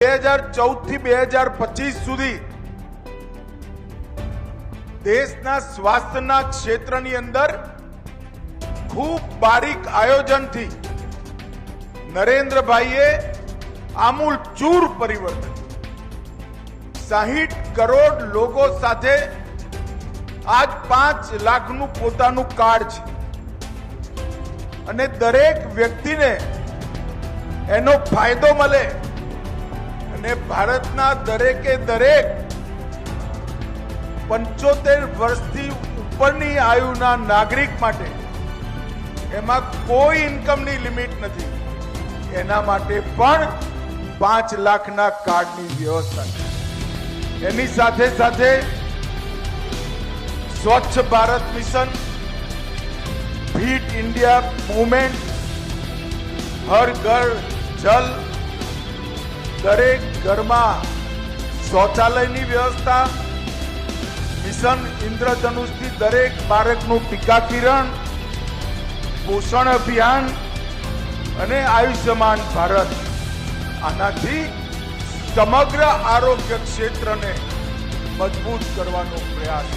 બે હજાર ચૌદ બે હજાર પચીસ સુધી દેશના સ્વાસ્થ્યના ક્ષેત્રની અંદર ખૂબ બારીક આયોજનથી નરેન્દ્રભાઈએ આમૂલ ચૂર પરિવર્તન, સાહીઠ કરોડ લોકો સાથે આજ પાંચ લાખનું પોતાનું કાર્ડ છે. અને દરેક વ્યક્તિને એનો ફાયદો મળે અને ભારતના દરેકે દરેક પંચોતેર વર્ષથી ઉપરની આયુના નાગરિક માટે એમાં કોઈ ઇન્કમની લિમિટ નથી. એના માટે પણ પાંચ લાખના કાર્ડની વ્યવસ્થા છે. એની સાથે સાથે Swachh Bharat mission, fit India movement, Har Ghar Jal દરેક ઘરમાં શૌચાલયની વ્યવસ્થા, મિશન ઇન્દ્રધનુષથી દરેક બાળકનું ટીકા કિરણ પોષણ અભિયાન અને આયુષ્યમાન ભારત. આનાથી સમગ્ર આરોગ્ય ક્ષેત્રને મજબૂત કરવાનો પ્રયાસ